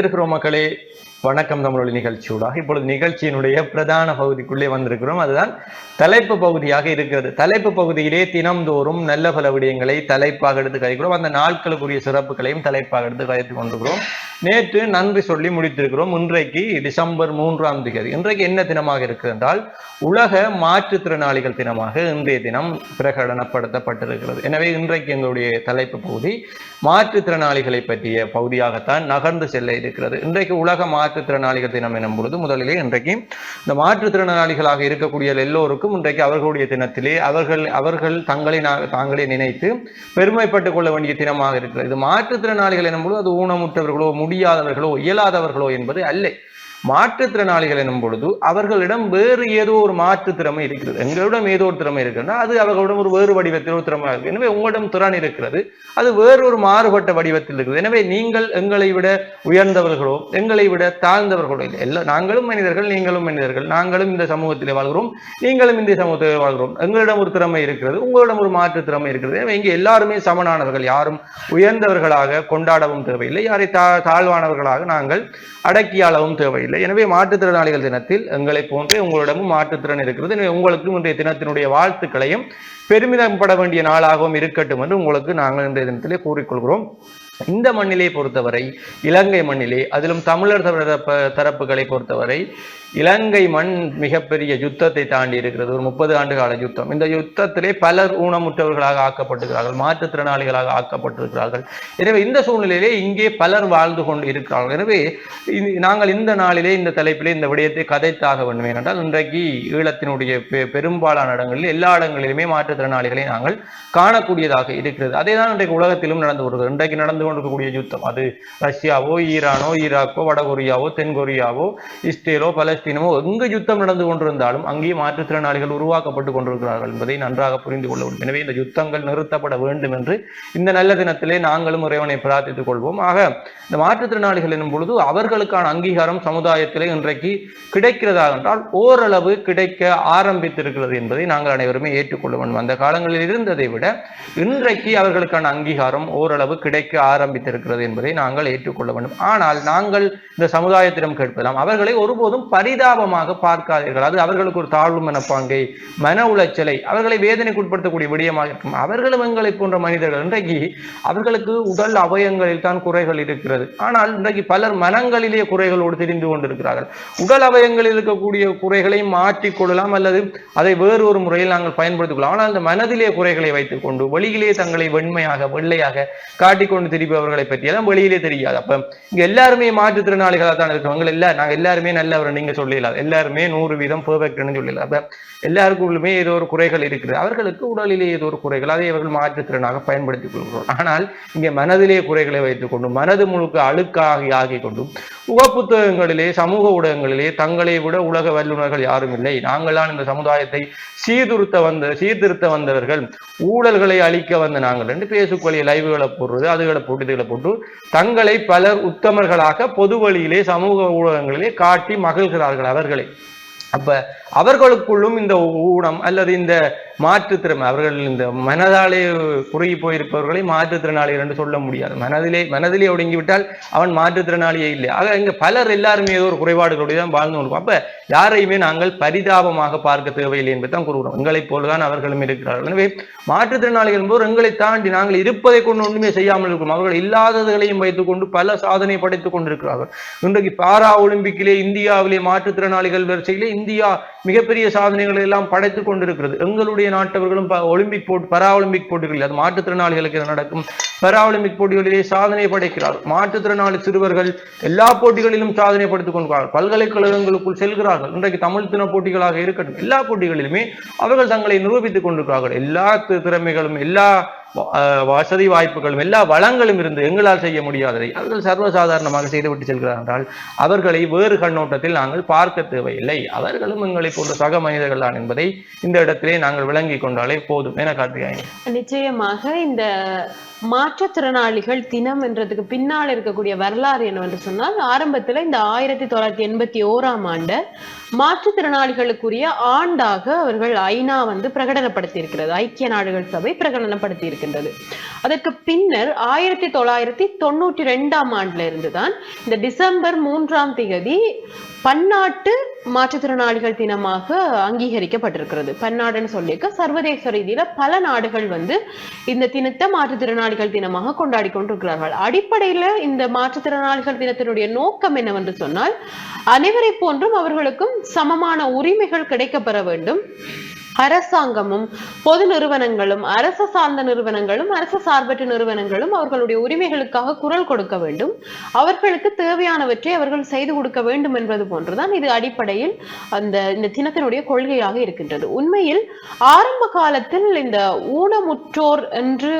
இருக்கிறோம் மக்களே. வணக்கம் தமிழொலி நிகழ்ச்சியூடாக. இப்பொழுது நிகழ்ச்சியினுடைய பிரதான பகுதிக்குள்ளே வந்திருக்கிறோம். அதுதான் தலைப்பு பகுதியாக இருக்கிறது. தலைப்பு பகுதியிலே தினம்தோறும் நல்ல பல விடயங்களை தலைப்பாக எடுத்து கழிக்கிறோம் அந்த நாட்களுக்குரிய சிறப்புகளையும் தலைப்பாக எடுத்து கழித்துக் கொண்டிருக்கிறோம். நேற்று நன்றி சொல்லி முடித்திருக்கிறோம். இன்றைக்கு டிசம்பர் மூன்றாம் தேதி. இன்றைக்கு என்ன தினமாக இருக்கிறது என்றால் உலக மாற்றுத்திறனாளிகள் தினமாக இன்றைய தினம் பிரகடனப்படுத்தப்பட்டிருக்கிறது. எனவே இன்றைக்கு எங்களுடைய தலைப்பு பகுதி மாற்றுத்திறனாளிகளை பற்றிய பகுதியாகத்தான் நகர்ந்து செல்ல இருக்கிறது. இன்றைக்கு உலக மாற்றுத்திறனாளிகள் தினம் எனும் பொழுது முதலிலே இன்றைக்கு இந்த மாற்றுத்திறனாளிகளாக இருக்கக்கூடிய எல்லோருக்கும் இன்றைக்கு அவர்களுடைய தினத்திலே அவர்கள் அவர்கள் தங்களை தாங்களே நினைத்து பெருமைப்பட்டுக் கொள்ள வேண்டிய தினமாக இருக்கிறது. இது மாற்றுத்திறனாளிகள் எனும் பொழுது அது ஊனமுற்றவர்களோ முடியாதவர்களோ இயலாதவர்களோ என்பது அல்ல. மாற்றுத்திறனாளிகள் எனும் பொழுது அவர்களிடம் வேறு ஏதோ ஒரு மாற்று திறமை இருக்கிறது. எங்களிடம் ஏதோ ஒரு திறமை இருக்கிறதுனா அது அவர்களிடம் ஒரு வேறு வடிவத்தில் ஒரு திறமை இருக்கு எனவே உங்களிடம் திறன் இருக்கிறது. அது வேறொரு மாறுபட்ட வடிவத்தில் இருக்குது. எனவே நீங்கள் எங்களை விட உயர்ந்தவர்களோ எங்களை விட தாழ்ந்தவர்களோ இல்லை எல்லா நாங்களும் மனிதர்கள் நீங்களும் மனிதர்கள் நாங்களும் இந்த சமூகத்திலே வாழ்கிறோம் நீங்களும் இந்த சமூகத்தில் வாழ்கிறோம். எங்களிடம் ஒரு திறமை இருக்கிறது உங்களிடம் ஒரு மாற்று திறமை இருக்கிறது. எனவே இங்கே எல்லாருமே சமனானவர்கள். யாரும் உயர்ந்தவர்களாக கொண்டாடவும் தேவையில்லை. யாரை தா தாழ்வானவர்களாக நாங்கள் அடக்கியாளவும் தேவையில்லை. எனவே மாற்றுத்திறனாளிகள் தினத்தில் எங்களை போன்றே உங்களிடமும் மாற்றுத்திறன் இருக்கிறது. எனவே உங்களுக்கு இன்றைய தினத்தினுடைய வாழ்த்துக்களையும் பெருமிதப்பட வேண்டிய நாளாகவும் இருக்கட்டும் என்று உங்களுக்கு நாங்கள் இன்றைய தினத்திலே கூறிக்கொள்கிறோம். இந்த மண்ணிலே பொறுத்தவரை இலங்கை மண்ணிலே அதிலும் தமிழர் தரப்புகளை பொறுத்தவரை இலங்கை மண் மிகப்பெரிய யுத்தத்தை தாண்டி இருக்கிறது. ஒரு முப்பது ஆண்டு கால யுத்தம். இந்த யுத்தத்திலே பலர் ஊனமுற்றவர்களாக ஆக்கப்பட்டிருக்கிறார்கள். மாற்றுத்திறனாளிகளாக ஆக்கப்பட்டிருக்கிறார்கள். எனவே இந்த சூழ்நிலையிலே இங்கே பலர் வாழ்ந்து கொண்டு இருக்கிறார்கள். எனவே நாங்கள் இந்த நாளிலே இந்த தலைப்பிலே இந்த விடயத்தை கதைத்தாக வேண்டும். ஏனென்றால் இன்றைக்கு ஈழத்தினுடைய பெ- பெரும்பாலான இடங்களில் எல்லா இடங்களிலுமே மாற்றுத்திறனாளிகளை நாங்கள் காணக்கூடியதாக இருக்கிறது. அதே தான் இன்றைக்கு உலகத்திலும் நடந்து வருகிறது இன்றைக்கு நடந்து கொண்டிருக்கக்கூடிய யுத்தம். அது ரஷ்யாவோ ஈரானோ ஈராக்கோ வடகொரியாவோ தென்கொரியாவோ இஸ்ரேலோ பல பாலஸ்தீனமோ எங்கு யுத்தம் நடந்து கொண்டிருந்தாலும் அங்கே மாற்றுத்திறனாளிகள் உருவாக்கப்பட்டு கொண்டிருக்கிறார்கள் என்பதை நன்றாக புரிந்து கொள்ள வேண்டும். எனவே இந்த யுத்தங்கள் நிறுத்தப்பட வேண்டும் என்று இந்த நல்ல தினத்திலே நாங்களும் இறைவனை பிரார்த்தித்துக் கொள்வோம். ஆக இந்த மாற்றுத்திறனாளிகள் எனும் பொழுது அவர்களுக்கான அங்கீகாரம் சமுதாயத்திலே இன்றைக்கு கிடைக்கிறதா என்றால் ஓரளவு கிடைக்க ஆரம்பித்திருக்கிறது என்பதை நாங்கள் அனைவருமே ஏற்றுக்கொள்ள வேண்டும். அந்த காலங்களில் இருந்ததை விட இன்றைக்கு அவர்களுக்கான அங்கீகாரம் ஓரளவு கிடைக்க ஆரம்பித்திருக்கிறது என்பதை நாங்கள் ஏற்றுக்கொள்ள வேண்டும். ஆனால் நாங்கள் இந்த சமுதாயத்திடம் கேட்பதாம் அவர்களை ஒருபோதும் பரி பரிதாபமாக பார்க்காதீர்கள். அது அவர்களுக்கு ஒரு தாழ்வு மனப்பாங்கை மன உளைச்சலை அவர்களை வேதனைக்கு உட்படுத்தக்கூடிய விடயமாக இருக்கும். அவர்களும் எங்களை போன்ற மனிதர்கள். இன்றைக்கு அவர்களுக்கு உடல் அவயங்களில் தான் குறைகள் இருக்கிறது. ஆனால் இன்றைக்கு பலர் மனங்களிலே குறைகளோடு தெரிந்து கொண்டிருக்கிறார்கள். உடல் அவயங்களில் இருக்கக்கூடிய குறைகளை மாற்றிக்கொள்ளலாம் அல்லது அதை வேறு ஒரு முறையில் நாங்கள் பயன்படுத்திக் கொள்ளலாம். ஆனால் அந்த மனதிலே குறைகளை வைத்துக்கொண்டு வெளியிலே தங்களை வெண்மையாக வெள்ளையாக காட்டிக்கொண்டு திரிபவர்களை பற்றியெல்லாம் வெளியிலே தெரியாது. அப்ப இங்க எல்லாருமே மாற்றுத்திறனாளிகளாக தான் இருக்கிறவங்க எல்லா நாங்கள் எல்லாருமே நல்லவர் நீங்க சொல்லிடலாம். எல்லாருமே நூறு வீதம் பெர்ஃபெக்ட்னு சொல்லிடலாம். அப்போ எல்லாருக்குள்ளுமே ஏதோ ஒரு குறைகள் இருக்குது. அவர்களுக்கு உடலிலே ஏதோ ஒரு குறைகள். அதை அவர்கள் மாற்றுத்திறனாக பயன்படுத்திக் கொள்கிறோம். ஆனால் இங்கே மனதிலே குறைகளை வைத்துக்கொண்டும் மனது முழுக்க அழுக்காகி ஆகி கொண்டும் புத்தகங்களிலே சமூக ஊடகங்களிலே தங்களை விட உலக வல்லுநர்கள் யாரும் இல்லை. நாங்கள்தான் இந்த சமுதாயத்தை சீர்திருத்த வந்த சீர்திருத்த வந்தவர்கள். ஊழல்களை அழிக்க வந்த நாங்கள் என்று பேசுக்கொள்ளிய லைவுகளை போடுறது அதுகளை போட்டு இதுகளை போட்டு தங்களை பலர் உத்தமர்களாக பொது வழியிலே சமூக ஊடகங்களிலே காட்டி மகிழ்கிறார்கள். அவர்களை. அப்ப அவர்களுக்குள்ளும் இந்த ஊனம் அல்லது இந்த மாற்றுத்திறமை. அவர்கள் இந்த மனதாலே குறுகி போயிருப்பவர்களை மாற்றுத்திறனாளிகள் என்று சொல்ல முடியாது. மனதிலே மனதிலே ஒடுங்கிவிட்டால் அவன் மாற்றுத்திறனாளியே இல்லை. ஆக இங்கே பலர் எல்லாருமே ஏதோ ஒரு குறைபாடுகளோடு தான் வாழ்ந்து கொண்டிருக்கோம். அப்போ யாரையுமே நாங்கள் பரிதாபமாக பார்க்க தேவையில்லை என்பதை தான் கூறுகிறோம். எங்களைப் போலதான் அவர்களும் இருக்கிறார்கள். எனவே மாற்றுத்திறனாளிகள் போது எங்களை தாண்டி நாங்கள் இருப்பதை கொண்டு ஒன்றுமே செய்யாமல் இருக்கிறோம். அவர்கள் இல்லாததுகளையும் வைத்துக்கொண்டு பல சாதனை படைத்துக் கொண்டிருக்கிறார்கள். இன்றைக்கு பாரா ஒலிம்பிக்கிலே இந்தியாவிலே மாற்றுத்திறனாளிகள் வரிசையிலே இந்தியா மிகப்பெரிய சாதனைகளை எல்லாம் படைத்துக் கொண்டிருக்கிறது. எங்களுடைய நாட்டவர்களும் ஒலிம்பிக் போட்டி பரா ஒலிம்பிக் போட்டிகளில் அது மாற்றுத்திறனாளிகளுக்கு இது நடக்கும்? பரா ஒலிம்பிக் போட்டிகளிலே சாதனை படைக்கிறார். மாற்றுத்திறனாளி சிறுவர்கள் எல்லா போட்டிகளிலும் சாதனை படுத்திக் கொள்கிறார்கள் பல்கலைக்கழகங்களுக்குள் செல்கிறார்கள். இன்றைக்கு தமிழ் தின போட்டிகளாக இருக்கட்டும் எல்லா போட்டிகளிலுமே அவர்கள் தங்களை நிரூபித்துக் கொண்டிருக்கிறார்கள். எல்லா திறமைகளும் எல்லா வசதி வாய்ப்புகளும் எல்லா வளங்களும் இருந்து எங்களால் செய்ய முடியாததை அவர்கள் சர்வசாதாரணமாக செய்துவிட்டு செல்கிறார்கள் என்றால் அவர்களை வேறு கண்ணோட்டத்தில் நாங்கள் பார்க்க தேவையில்லை. அவர்களும் எங்களை போன்ற சக மனிதர்கள் தான் என்பதை இந்த இடத்திலே நாங்கள் விளங்கி கொண்டாலே போதும். என காட்டுகிறேன் நிச்சயமாக இந்த மாற்றுத்திறனாளிகள் தினம் என்றதுக்கு பின்னால் இருக்கக்கூடிய வரலாறு என்னவென்று சொன்னால் ஆரம்பத்துல இந்த ஆயிரத்தி தொள்ளாயிரத்தி எண்பத்தி ஓராம் ஆண்டு மாற்றுத்திறனாளிகளுக்குரிய ஆண்டாக அவர்கள் ஐநா வந்து பிரகடனப்படுத்தி இருக்கிறது ஐக்கிய நாடுகள் சபை பிரகடனப்படுத்தி இருக்கின்றது அதற்கு பின்னர் ஆயிரத்தி தொள்ளாயிரத்தி தொண்ணூற்றி ரெண்டாம் ஆண்டுல இருந்து தான் இந்த டிசம்பர் மூன்றாம் திகதி பன்னாட்டு மாற்றுத்திறனாளிகள் தினமாக அங்கீகரிக்கப்பட்டிருக்கிறது. பன்னாடுன்னு சொல்லிக்க சர்வதேச ரீதியில பல நாடுகள் வந்து இந்த தினத்தை மாற்றுத்திறனாளிகள் தினமாக கொண்டாடி கொண்டிருக்கிறார்கள். அடிப்படையில இந்த மாற்றுத்திறனாளிகள் தினத்தினுடைய நோக்கம் என்னவென்று சொன்னால் அனைவரை போன்றும் அவர்களுக்கும் சமமான உரிமைகள் கிடைக்கப்பெற வேண்டும். அரசாங்கமும் பொது நிறுவனங்களும் அரசு சார்ந்த நிறுவனங்களும் அரசு சார்பற்ற நிறுவனங்களும் அவர்களுடைய உரிமைகளுக்காக குரல் கொடுக்க வேண்டும். அவர்களுக்கு தேவையானவற்றை அவர்கள் செய்து கொடுக்க வேண்டும் என்பது போன்றுதான் இது அடிப்படையில் அந்த இந்த தினத்தினுடைய கொள்கையாக இருக்கின்றது. உண்மையில் ஆரம்ப காலத்தில் இந்த ஊனமுற்றோர் என்று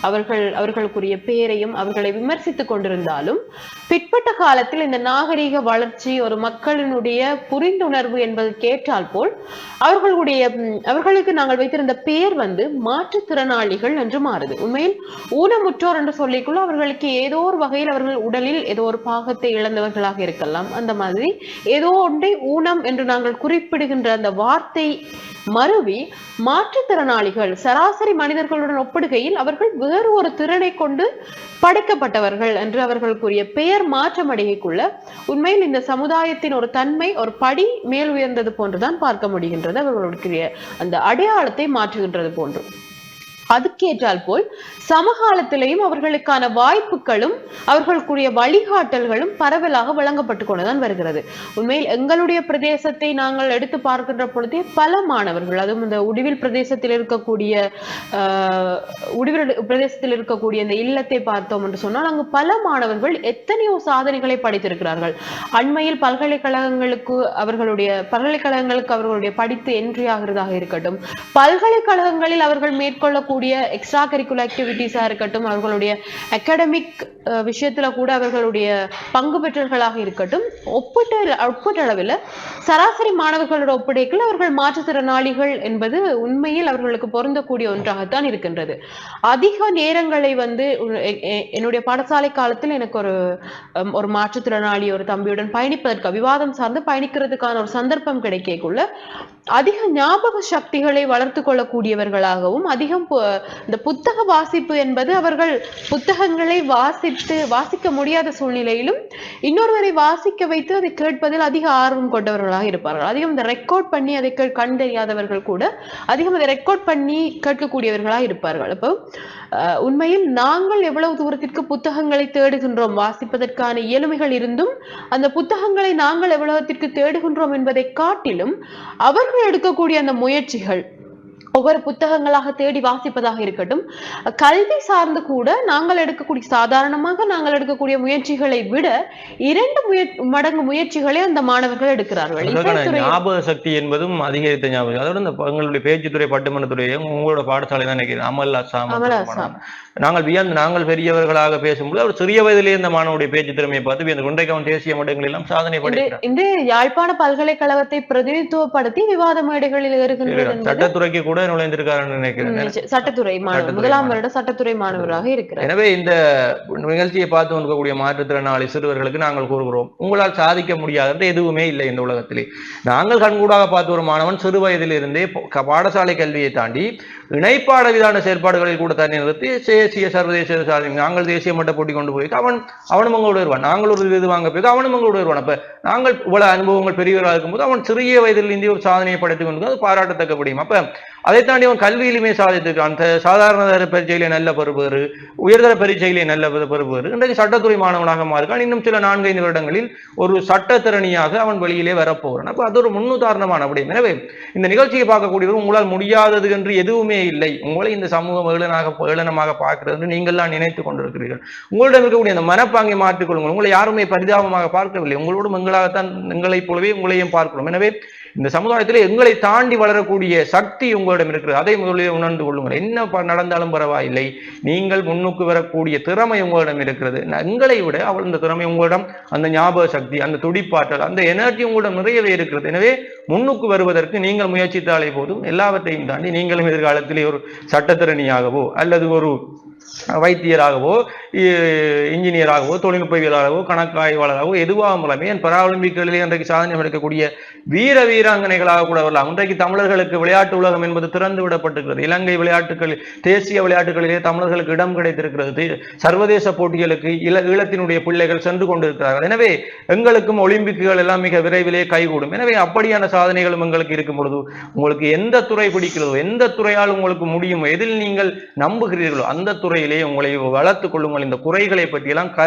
அவர்கள் அவர்களுக்குரிய பெயரையும் அவர்களை விமர்சித்துக் கொண்டிருந்தாலும் பிற்பட்ட காலத்தில் இந்த நாகரீக வளர்ச்சி ஒரு மக்களினுடைய புரிந்துணர்வு என்பது கேட்டால் போல் அவர்களுடைய அவர்களுக்கு நாங்கள் வைத்திருந்த பெயர் வந்து மாற்றுத்திறனாளிகள் என்று மாறுது. உண்மையில் ஊனமுற்றோர் என்று சொல்லிக்குள்ள அவர்களுக்கு ஏதோ ஒரு வகையில் அவர்கள் உடலில் ஏதோ ஒரு பாகத்தை இழந்தவர்களாக இருக்கலாம். அந்த மாதிரி ஏதோ ஒன்றை ஊனம் என்று நாங்கள் குறிப்பிடுகின்ற அந்த வார்த்தை மறுவி மாற்றுத்திறனாளிகள் சராசரி மனிதர்களுடன் ஒப்பிடுகையில் அவர்கள் வேறு ஒரு திறனை கொண்டு படைக்கப்பட்டவர்கள் என்று அவர்களுக்குரிய பெயர் மாற்றம் அடையக்குள்ள உண்மையில் இந்த சமுதாயத்தின் ஒரு தன்மை ஒரு படி மேல் உயர்ந்தது போன்றுதான் பார்க்க முடிகின்றது. அவர்களுடைய அந்த அடையாளத்தை மாற்றுகின்றது போன்று. அதுக்கேற்றால் போல் சமகாலத்திலையும் அவர்களுக்கான வாய்ப்புகளும் அவர்களுக்குரிய வழிகாட்டல்களும் பரவலாக வழங்கப்பட்டு கொண்டுதான் வருகிறது. உண்மையில் எங்களுடைய பிரதேசத்தை நாங்கள் எடுத்து பார்க்கின்ற பொழுதே பல மாணவர்கள் அதுவும் இந்த உடிவில் பிரதேசத்தில் இருக்கக்கூடிய உடிவில் பிரதேசத்தில் இருக்கக்கூடிய இந்த இல்லத்தை பார்த்தோம் என்று சொன்னால் அங்கு பல மாணவர்கள் எத்தனையோ சாதனைகளை படைத்திருக்கிறார்கள். அண்மையில் பல்கலைக்கழகங்களுக்கு அவர்களுடைய பல்கலைக்கழகங்களுக்கு அவர்களுடைய படித்து என்ட்ரி ஆகிறதாக இருக்கட்டும் பல்கலைக்கழகங்களில் அவர்கள் மேற்கொள்ளக்கூடிய எக்ஸ்ட்ரா கரிக்குலர் ஆக்டிவிட்டீஸாக இருக்கட்டும் அவர்களுடைய அகாடமிக் விஷயத்துல கூட அவர்களுடைய பங்கு பெற்றவர்களாக இருக்கட்டும் ஒப்பிட்ட ஒப்பீட்டளவில் சராசரி மாணவர்களோட ஒப்படைக்கில் அவர்கள் மாற்றுத்திறனாளிகள் என்பது உண்மையில் அவர்களுக்கு பொருந்தக்கூடிய ஒன்றாகத்தான் இருக்கின்றது. அதிக நேரங்களை வந்து என்னுடைய பாடசாலை காலத்தில் எனக்கு ஒரு ஒரு மாற்றுத்திறனாளி ஒரு தம்பியுடன் பயணிப்பதற்கு விவாதம் சார்ந்து பயணிக்கிறதுக்கான ஒரு சந்தர்ப்பம் கிடைக்கக்குள்ள அதிக ஞாபக சக்திகளை வளர்த்து கொள்ளக்கூடியவர்களாகவும் அதிகம் இந்த புத்தக வாசிப்பு என்பது அவர்கள் புத்தகங்களை வாசித்து வாசிக்க முடியாத சூழ்நிலையிலும் இன்னொருவரை வாசிக்க வைத்து அதை கேட்பதில் அதிக ஆர்வம் கொண்டவர்களாக இருப்பார்கள். அதிகம் இந்த ரெக்கார்ட் பண்ணி அதை கண் தெரியாதவர்கள் கூட அதிகம் அதை ரெக்கார்ட் பண்ணி கேட்கக்கூடியவர்களாக இருப்பார்கள். அப்போ உண்மையில் நாங்கள் எவ்வளவு தூரத்திற்கு புத்தகங்களை தேடுகின்றோம்? வாசிப்பதற்கான இயலுமைகள் இருந்தும் அந்த புத்தகங்களை நாங்கள் எவ்வளவுத்திற்கு தேடுகின்றோம் என்பதை காட்டிலும் அவர்கள் எடுக்கக்கூடிய அந்த முயற்சிகள் ஒவ்வொரு புத்தகங்களாக தேடி வாசிப்பதாக இருக்கட்டும். கல்வி சார்ந்து கூட நாங்கள் எடுக்கக்கூடிய சாதாரணமாக நாங்கள் எடுக்கக்கூடிய முயற்சிகளை விட இரண்டு மடங்கு முயற்சிகளை அந்த மாணவர்கள் எடுக்கிறார்கள். ஞாபக சக்தி என்பதும் அதிகரித்த ஞாபகம். அதோட இந்த எங்களுடைய பேச்சுத்துறை பட்டுமன்றத்துறையும் உங்களோட பாடசாலை தான் நினைக்கிறேன். அமல் அசாம் அமல் அசாம். நாங்கள் வியந்து நாங்கள் பெரியவர்களாக பேசும்போது அவர் சிறிய வயதிலே இந்த மாணவனுடைய பேச்சு திறமையை பார்த்து வியந்து கொண்டைக்கு அவன் தேசிய மட்டங்கள் எல்லாம் சாதனை படைக்கிறார். இன்று யாழ்ப்பாண பல்கலைக்கழகத்தை பிரதிநிதித்துவப்படுத்தி விவாத மேடைகளில் இருக்கின்றது சட்டத்துறைக்கு கூட நுழைந்திருக்காருன்னு நினைக்கிறேன். சட்டத்துறை மாணவர் முதலாம். வருட சட்டத்துறை மாணவராக இருக்கிறார். எனவே இந்த நிகழ்ச்சியை பார்த்து கொண்டிருக்கக்கூடிய மாற்றுத்திறனாளி சிறுவர்களுக்கு நாங்கள் கூறுகிறோம் உங்களால் சாதிக்க முடியாதது எதுவுமே இல்லை இந்த உலகத்திலே. நாங்கள் கண்கூடாக பார்த்த ஒரு மாணவன் சிறு வயதிலிருந்தே பாடசாலை கல்வியை தாண்டி இணைப்பாட விதான செயற்பாடுகளில் கூட தண்ணி நிறுத்தி தேசிய சர்வதேச சாதனை நாங்கள் தேசிய மட்ட போட்டி கொண்டு போய் அவன் அவனும் உங்களோட வருவான் நாங்கள் ஒரு விருது வாங்க போய் அவனும் உங்களோட வருவான் அப்ப நாங்கள் இவ்வளவு அனுபவங்கள் பெரியவராக இருக்கும்போது அவன் சிறிய வயதில் இந்திய ஒரு சாதனையை படைத்துக் கொண்டு அது பாராட்டத்தக்க முடியும் அப்ப அதை தாண்டி அவன் கல்வியிலுமே சாதித்திருக்கான். அந்த சாதாரண பரீட்சையிலே நல்ல பெறுபவர் உயர்தர பரீட்சையிலே நல்ல பெறுபவர் இன்றைக்கு சட்டத்துறை மாணவனாக மாறுகிறான். இன்னும் சில நான்கைந்து வருடங்களில் ஒரு சட்டத்திறனியாக அவன் வெளியிலே வரப்போகிறான். அப்போ அது ஒரு முன்னுதாரணமான அப்படி எனவே இந்த நிகழ்ச்சியை பார்க்கக்கூடியவர் உங்களால் முடியாதது என்று எதுவுமே இல்லை. உங்களை இந்த சமூகம் ஏளனாக ஏளனமாக பார்க்கிறது என்று நீங்கள்லாம் நினைத்துக் கொண்டிருக்கிறீர்கள். உங்களிடம் இருக்கக்கூடிய அந்த மனப்பாங்கை மாற்றிக்கொள்ளுங்கள் உங்களை யாருமே பரிதாபமாக பார்க்கவில்லை. உங்களோடும் எங்களாகத்தான் எங்களைப் போலவே உங்களையும் பார்க்கிறோம். எனவே இந்த சமுதாயத்தில் எங்களை தாண்டி வளரக்கூடிய சக்தி உங்களிடம் இருக்கிறது. அதை முதலில் உணர்ந்து கொள்ளுங்கள். என்ன ப- நடந்தாலும் பரவாயில்லை. நீங்கள் முன்னுக்கு வரக்கூடிய திறமை உங்களிடம் இருக்கிறது. எங்களை விட அவள் இந்த திறமை உங்களிடம் அந்த ஞாபக சக்தி அந்த துடிப்பாற்றல் அந்த எனர்ஜி உங்களிடம் நிறையவே இருக்கிறது. எனவே முன்னுக்கு வருவதற்கு நீங்கள் முயற்சித்தாலே போதும். எல்லாவற்றையும் தாண்டி நீங்களும் எதிர்காலத்திலே ஒரு சட்டத்திறனியாகவோ அல்லது ஒரு வைத்தியராகவோ இன்ஜினியராகவோ தொழில்நுட்பவியலாகவோ கணக்காய்வாளராகவோ எதுவாக மூலமே பராலிம்பிக்களிலே இன்றைக்கு சாதனை படைக்கக்கூடிய வீர வீராங்கனைகளாக கூட வரலாம். இன்றைக்கு தமிழர்களுக்கு விளையாட்டு உலகம் என்பது திறந்து விடப்பட்டிருக்கிறது. இலங்கை விளையாட்டுகள் தேசிய விளையாட்டுகளிலே தமிழர்களுக்கு இடம் கிடைத்திருக்கிறது. சர்வதேச போட்டிகளுக்கு இள ஈழத்தினுடைய பிள்ளைகள் சென்று கொண்டிருக்கிறார்கள். எனவே எங்களுக்கும் ஒலிம்பிக்குகள் எல்லாம் மிக விரைவிலே கைகூடும். எனவே அப்படியான சாதனைகளும் எங்களுக்கு இருக்கும் பொழுது உங்களுக்கு எந்த துறை பிடிக்கிறதோ எந்த துறையால் உங்களுக்கு முடியுமோ எதில் நீங்கள் நம்புகிறீர்களோ அந்த துறை துறையிலே உங்களை வளர்த்துக் கொள்ளுங்கள். இந்த குறைகளை பற்றியெல்லாம் க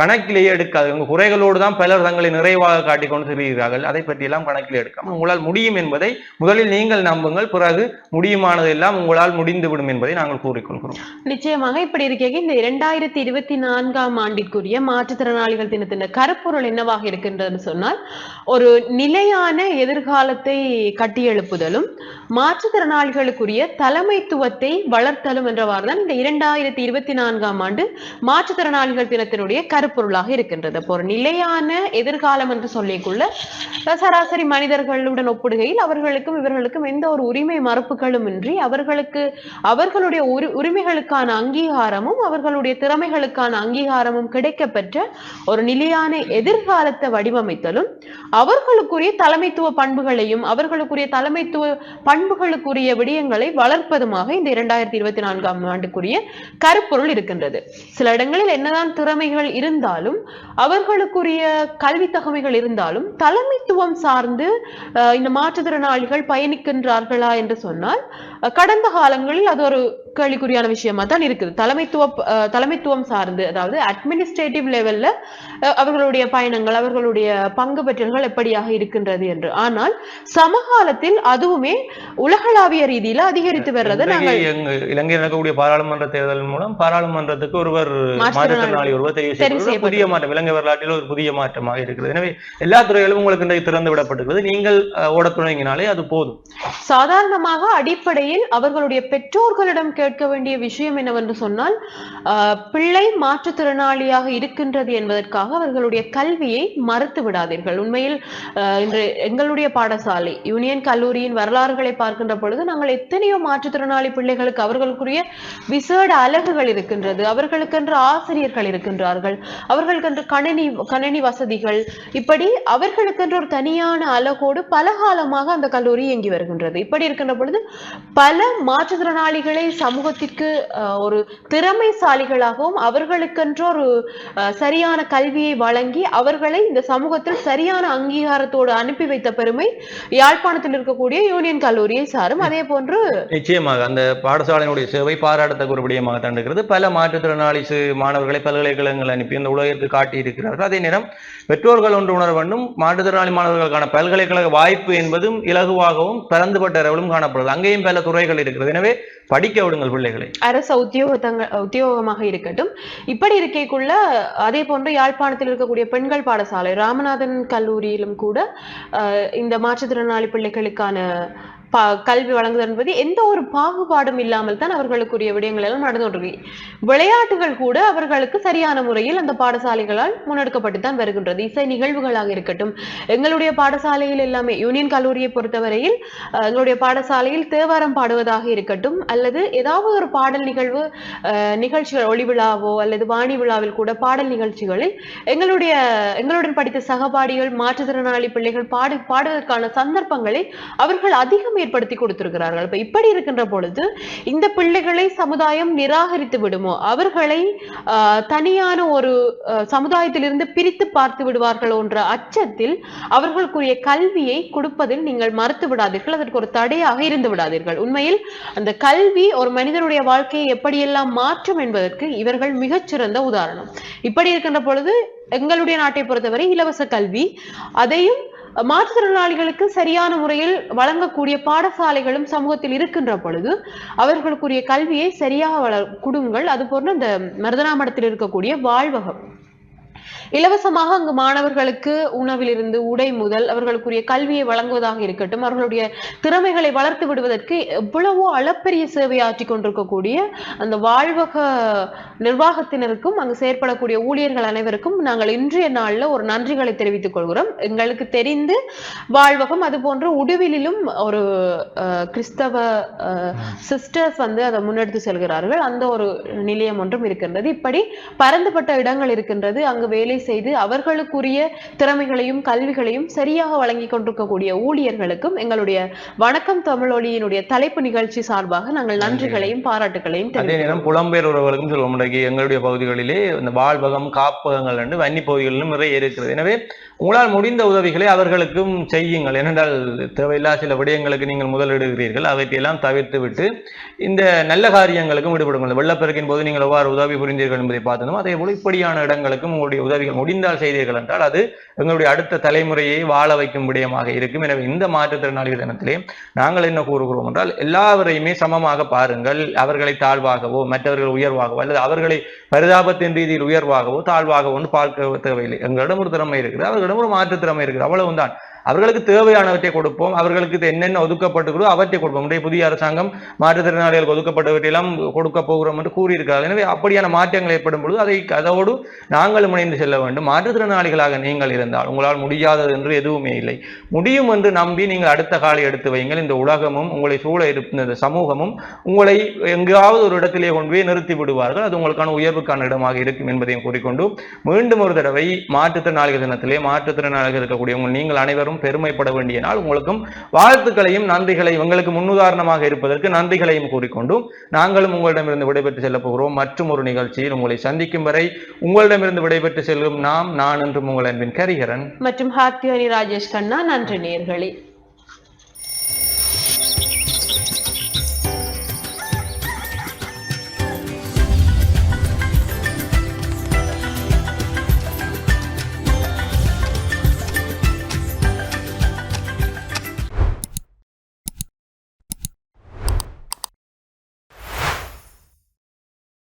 கணக்கிலேயே எடுக்காது. குறைகளோடு தான் பலர் தங்களை நிறைவாக காட்டிக்கொண்டு செல்கிறார்கள். திரிகிறார்கள் அதை பற்றியெல்லாம் கணக்கில் எடுக்காமல் உங்களால் முடியும் என்பதை முதலில் நீங்கள் நம்புங்கள். பிறகு முடியுமானதெல்லாம் உங்களால் முடிந்துவிடும் என்பதை நாங்கள் கூறிக்கொள்கிறோம். நிச்சயமாக இப்படி இருக்க இந்த இரண்டாயிரத்தி இருபத்தி நான்காம் ஆண்டிற்குரிய மாற்றுத்திறனாளிகள் தினத்தின் கருப்பொருள் என்னவாக இருக்கின்றதுன்னு சொன்னால் ஒரு நிலையான எதிர்காலத்தை கட்டியெழுப்புதலும் மாற்றுத்திறனாளிகளுக்குரிய தலைமைத்துவத்தை வளர்த்தலும் என்றவாறு தான் இந்த இரண்டாயிரத்தி இருபத்தி நான்காம் ஆண்டு மாற்றுத்திறனாளிகள் தினத்தினுடைய கருப்பொருளாக இருக்கின்றது. அப்போ ஒரு நிலையான எதிர்காலம் என்று சொல்லிக்குள்ள சராசரி மனிதர்களுடன் ஒப்பிடுகையில் அவர்களுக்கும் இவர்களுக்கும் எந்த ஒரு உரிமை மறுப்புகளும் இன்றி அவர்களுக்கு அவர்களுடைய உரிமைகளுக்கான அங்கீகாரமும் அவர்களுடைய திறமைகளுக்கான அங்கீகாரமும் கிடைக்கப்பெற்ற ஒரு நிலையான எதிர்காலத்தை வடிவமைத்தலும் அவர்களுக்குரிய தலைமைத்துவ பண்புகளையும் அவர்களுக்குரிய தலைமைத்துவ பண்புகளுக்குரிய விடயங்களை வளர்ப்பதுமாக இந்த இரண்டாயிரத்தி இருபத்தி நான்காம் ஆண்டுக்குரிய கருப்பொருள் இருக்கின்றது. சில இடங்களில் என்னதான் திறமைகள் இருந்தாலும் அவர்களுக்குரிய கல்வி தகமைகள் இருந்தாலும் தலைமைத்துவம் சார்ந்து இந்த மாற்றுத்திறனாளிகள் பயணிக்கின்றார்களா என்று சொன்னால் கடந்த காலங்களில் அது ஒரு கேள்விக்குறியான விஷயமா தான் இருக்குது. தலைமைத்துவ தலைமைத்துவம் சார்ந்து அதாவது அட்மினிஸ்ட்ரேட்டிவ் லெவல்ல அவர்களுடைய பயணங்கள் அவர்களுடைய பங்கு பெற்றல்கள் எப்படியாக இருக்கின்றது என்று. ஆனால் சமகாலத்தில் அதுவுமே உலகளாவிய ரீதியில அதிகரித்து வர்றதை நாங்கள் இலங்கையில் நடக்கக்கூடிய பாராளுமன்ற தேர்தல் மூலம் பாராளுமன்றத்துக்கு ஒருவர் மாற்றுத்திறனாளி ஒருவர் தெரிவு புதிய மாற்றம். இலங்கை வரலாற்றில் ஒரு புதிய மாற்றமாக இருக்கிறது எனவே எல்லா துறைகளும் உங்களுக்கு இன்றைக்கு திறந்து விடப்பட்டிருக்கிறது நீங்கள் ஓடத் தொடங்கினாலே அது போதும். சாதாரணமாக அடிப்படையில் நிலையில் அவர்களுடைய பெற்றோர்களிடம் கேட்க வேண்டிய விஷயம் என்னவென்று சொன்னால் பிள்ளை மாற்றுத்திறனாளியாக இருக்கின்றது என்பதற்காக அவர்களுடைய கல்வியை மறுத்து விடாதீர்கள். உண்மையில் இன்று எங்களுடைய பாடசாலை யூனியன் கல்லூரியின் வரலாறுகளை பார்க்கின்ற பொழுது நாங்கள் எத்தனையோ மாற்றுத்திறனாளி பிள்ளைகளுக்கு அவர்களுக்குரிய விசேட அலகுகள் இருக்கின்றது. அவர்களுக்கென்று ஆசிரியர்கள் இருக்கின்றார்கள். அவர்களுக்கென்று கணினி கணினி வசதிகள். இப்படி அவர்களுக்கென்று ஒரு தனியான அலகோடு பல காலமாக அந்த கல்லூரி இயங்கி வருகின்றது. இப்படி இருக்கின்ற பொழுது பல மாற்றுத்திறனாளிகளை சமூகத்திற்கு ஒரு திறமைசாலிகளாகவும் அவர்களுக்கென்ற ஒரு சரியான கல்வியை வழங்கி அவர்களை இந்த சமூகத்தில் சரியான அங்கீகாரத்தோடு அனுப்பி வைத்த பெருமை யாழ்ப்பாணத்தில் இருக்கக்கூடிய யூனியன் கல்லூரியை சாரும். அதே போன்று நிச்சயமாக அந்த பாடசாலையினுடைய சேவை பாராட்டத்தக்க ஒரு விடயமாக தண்டுகிறது பல மாற்றுத்திறனாளி மாணவர்களை பல்கலைக்கழகங்கள் அனுப்பி அந்த உலகிற்கு காட்டியிருக்கிறார்கள். அதே நேரம் பெற்றோர்கள் ஒன்று உணர வேண்டும். மாற்றுத்திறனாளி மாணவர்களுக்கான பல்கலைக்கழக வாய்ப்பு என்பதும் இலகுவாகவும் பரந்துபட்ட அளவிலும் காணப்படுது அங்கேயும் பல துறைகள் இருக்கிறது. எனவே படிக்க விடுங்கள் பிள்ளைகளை. அரசு உத்தியோகத்தங்க உத்தியோகமாக இருக்கட்டும். இப்படி இருக்கைக்குள்ள அதே போன்று யாழ்ப்பாணத்தில் இருக்கக்கூடிய பெண்கள் பாடசாலை ராமநாதன் கல்லூரியிலும் கூட இந்த மாற்றுத்திறனாளி பிள்ளைகளுக்கான கல்வி வழங்குதல் என்பது எந்த ஒரு பாகுபாடும் இல்லாமல் தான் அவர்களுக்குரிய விடயங்கள் எல்லாம் நடந்து கொண்டிருக்கு. விளையாட்டுகள் கூட அவர்களுக்கு சரியான முறையில் அந்த பாடசாலைகளால் முன்னெடுக்கப்பட்டு தான் வருகின்றது. இசை நிகழ்வுகளாக இருக்கட்டும் எங்களுடைய பாடசாலையில் எல்லாமே யூனியன் கல்லூரியை பொறுத்தவரையில் எங்களுடைய பாடசாலையில் தேவாரம் பாடுவதாக இருக்கட்டும் அல்லது ஏதாவது ஒரு பாடல் நிகழ்வு நிகழ்ச்சிகள் ஒளி விழாவோ அல்லது வாணி விழாவில் கூட பாடல் நிகழ்ச்சிகளில் எங்களுடைய எங்களுடன் படித்த சகபாடிகள் மாற்றுத்திறனாளி பிள்ளைகள் பாடு பாடுவதற்கான சந்தர்ப்பங்களை அவர்கள் அதிகம் ஏற்படுத்தி கொடுத்திருக்கிறார்கள். இப்ப இப்படி இருக்கின்ற பொழுது இந்த பிள்ளைகளை சமுதாயம் நிராகரித்து விடுமோ? அவர்களை தனியான ஒரு சமுதாயத்திலிருந்து பிரித்து பார்த்து விடுவார்களோ என்ற அச்சத்தில் அவர்களுக்குரிய கல்வியை கொடுப்பதில் நீங்கள் மறுத்து விடாதீர்கள். அதற்கு ஒரு தடையாக இருந்து விடாதீர்கள். உண்மையில் அந்த கல்வி ஒரு மனிதனுடைய வாழ்க்கையை எப்படியெல்லாம் மாற்றும் என்பதற்கு இவர்கள் மிகச்சிறந்த உதாரணம். இப்படி இருக்கின்ற பொழுது எங்களுடைய நாட்டை பொறுத்தவரை இலவச கல்வி அதையும் மாற்றுத்திறனாளிகளுக்கு சரியான முறையில் வழங்கக்கூடிய பாடசாலைகளும் சமூகத்தில் இருக்கின்ற பொழுது அவர்களுக்குரிய கல்வியை சரியாக வள கொடுங்கள். அது போன்ற இந்த மருதனாமடத்தில் இருக்கக்கூடிய வாழ்வகம். இலவசமாக அங்கு மாணவர்களுக்கு உணவிலிருந்து உடை முதல் அவர்களுக்குரிய கல்வியை வழங்குவதாக இருக்கட்டும் அவர்களுடைய திறமைகளை வளர்த்து விடுவதற்கு எவ்வளவோ அளப்பரிய சேவை ஆற்றி கொண்டிருக்கக்கூடிய அந்த வாழ்வக நிர்வாகத்தினருக்கும் அங்கு செயற்படக்கூடிய ஊழியர்கள் அனைவருக்கும் நாங்கள் இன்றைய நாளில் ஒரு நன்றிகளை தெரிவித்துக் கொள்கிறோம். எங்களுக்கு தெரிந்து வாழ்வகம் அது போன்ற உடுவிலும் ஒரு கிறிஸ்தவ சிஸ்டர்ஸ் வந்து அதை முன்னெடுத்து செல்கிறார்கள். அந்த ஒரு நிலையம் ஒன்றும் இருக்கின்றது. இப்படி பரந்துபட்ட இடங்கள் இருக்கின்றது. அங்கு வேலை செய்து அவர்களுக்குரிய திறமைகளையும் கல்விகளையும் சரியாக வழங்கி கொண்டிருக்கக்கூடிய ஊழியர்களுக்கும் எங்களுடைய வணக்கம் தமிழொலியினுடைய தலைப்பு நிகழ்ச்சி சார்பாக நாங்கள் நன்றிகளையும் பாராட்டுகளையும் அதே நேரம் புலம்பெயர் உறவுகளுக்கும் சொல்லுவோம் இன்றைக்கு எங்களுடைய பகுதிகளிலே இந்த வாழ்வகம் காப்பகங்கள் என்று வன்னி பகுதிகளிலும் நிறைய இருக்கிறது. எனவே உங்களால் முடிந்த உதவிகளை அவர்களுக்கும் செய்யுங்கள். ஏனென்றால் தேவையில்லா சில விடயங்களுக்கு நீங்கள் முதலிடுகிறீர்கள். அவற்றையெல்லாம் தவிர்த்து விட்டு இந்த நல்ல காரியங்களுக்கும் ஈடுபடுங்கள். வெள்ளப்பெருக்கின் போது நீங்கள் எவ்வாறு உதவி புரிந்தீர்கள் என்பதை பார்த்தனும் அதே போல இப்படியான இடங்களுக்கும் உங்களுடைய உதவிகள் முடிந்தால் செய்தீர்கள் என்றால் அது எங்களுடைய அடுத்த தலைமுறையை வாழ வைக்கும் விடயமாக இருக்கும். எனவே இந்த மாற்றுத்திறனாளிகள் தினத்திலே நாங்கள் என்ன கூறுகிறோம் என்றால் எல்லாவரையுமே சமமாக பாருங்கள். அவர்களை தாழ்வாகவோ மற்றவர்கள் உயர்வாகவோ அல்லது அவர்களை பரிதாபத்தின் ரீதியில் உயர்வாகவோ தாழ்வாகவோ பார்க்க தேவையில்லை. எங்களிடம் ஒரு திறமை இருக்குது அவர்களிடம் ஒரு மாற்றுத் திறமை இருக்குது. அவ்வளவுதான். அவர்களுக்கு தேவையானவற்றை கொடுப்போம். அவர்களுக்கு என்னென்ன ஒதுக்கப்பட்டுகிறோ அவற்றை கொடுப்போம். இன்றைய புதிய அரசாங்கம் மாற்றுத்திறனாளிகளுக்கு ஒதுக்கப்பட்டவற்றையெல்லாம் கொடுக்க போகிறோம் என்று கூறியிருக்கிறார்கள். எனவே அப்படியான மாற்றங்கள் ஏற்படும் பொழுது அதை அதோடு நாங்களும் இணைந்து செல்ல வேண்டும். மாற்றுத்திறனாளிகளாக நீங்கள் இருந்தால் உங்களால் முடியாதது என்று எதுவுமே இல்லை. முடியும் என்று நம்பி நீங்கள் அடுத்த காலை எடுத்து வைங்கள் இந்த உலகமும் உங்களை சூழ இருந்த இந்த சமூகமும் உங்களை எங்காவது ஒரு இடத்திலே கொண்டு போய் நிறுத்தி விடுவார்கள். அது உங்களுக்கான உயர்வுக்கான இடமாக இருக்கும் என்பதையும் கூறிக்கொண்டு மீண்டும் ஒரு தடவை மாற்றுத்திறனாளிகள் தினத்திலே மாற்றுத்திறனாளிகள் இருக்கக்கூடிய உங்கள் நீங்கள் அனைவரும் பெருமைப்பட வேண்டிய நாள். உங்களுக்கும் வாழ்த்துக்களையும் நன்றிகளையும் உங்களுக்கு முன்னுதாரணமாக இருப்பதற்கு நன்றிகளையும் கூறிக்கொண்டும் நாங்களும் உங்களிடமிருந்து விடைபெற்று செல்லப் போகிறோம். மற்றும் ஒரு நிகழ்ச்சியில் உங்களை சந்திக்கும் வரை உங்களிடமிருந்து விடைபெற்று செல்லும் நாம் நான் என்றும் உங்கள் அன்பின் கரிகரன். மற்றும் ஹாத்தியாரி ராஜேஷ் கண்ணா நன்றி நேர்களே.